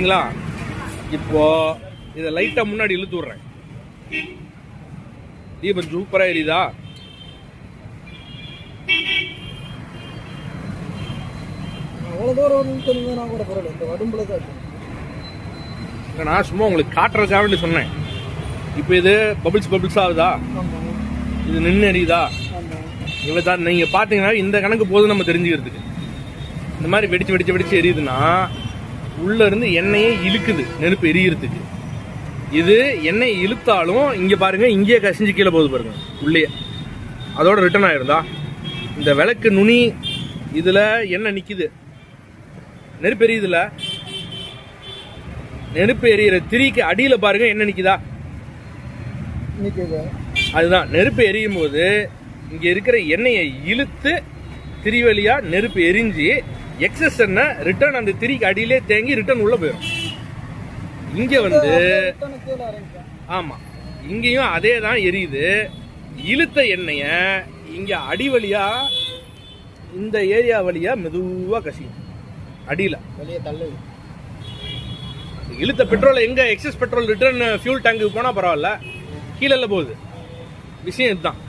பாத்தீங்களா? இப்போ இதை லைட்டா முன்னாடி இழுத்து விடுறேன். தீபம் சூப்பரா எரியுதா? நான் சும்மா உங்களுக்கு காட்டுறதுக்காக சொன்னேன். இப்போ இது பபிள்ஸ் பபிள்ஸ் ஆகுதா? இது நின்று எரியுதா? ஆமாம் இவ தான் நீங்க பாத்தீங்கன்னா இந்த கணக்கு போதும் நம்ம தெரிஞ்சுக்கிறதுக்கு. இந்த மாதிரி வெடிச்சு வெடிச்சு வெடிச்சு எரியுதுன்னா உள்ள இருந்து எண்ணெயே இழுக்குது நெருப்பு எரியறதுக்கு. இது எண்ணெய் இழுத்தாலும் இங்க பாருங்க இங்கேயே கசிஞ்சு கீழே போகுது பாருங்க உள்ளே அதோட ரிட்டர்ன் ஆயிருந்தா. இந்த விளக்கு நுனி இதுல எண்ணெய் நிக்குது. நெருப்பு எரியுதுல நெருப்பு எரியிற திரிக்கு அடியில பாருங்க என்ன இது அதுதான் நெருப்பு எரியும் போது இங்க இருக்கிற எண்ணெயை இழுத்து திரி வழியா நெருப்பு எரிஞ்சு எக்ஸஸ் எண்ணெய் ரிட்டர்ன் அந்த திரிக்கு அடியிலே தேங்கி ரிட்டர்ன் உள்ள போயிடும் இங்க வந்து ஆமா. இங்கேயும் அதே தான் எரியுது. இழுத்த எண்ணெய இங்க அடி வழியா இந்த ஏரியா வழியா மெதுவா கசியும். அடியில. வெளியே தள்ளுது. இழுத்த பெட்ரோல் எங்க எக்ஸஸ் பெட்ரோல் ரிட்டர்ன் ஃபியூல் டேங்குக்கு போனா பரவாயில்ல. கீழே போகுது. விஷயம் இதுதான்.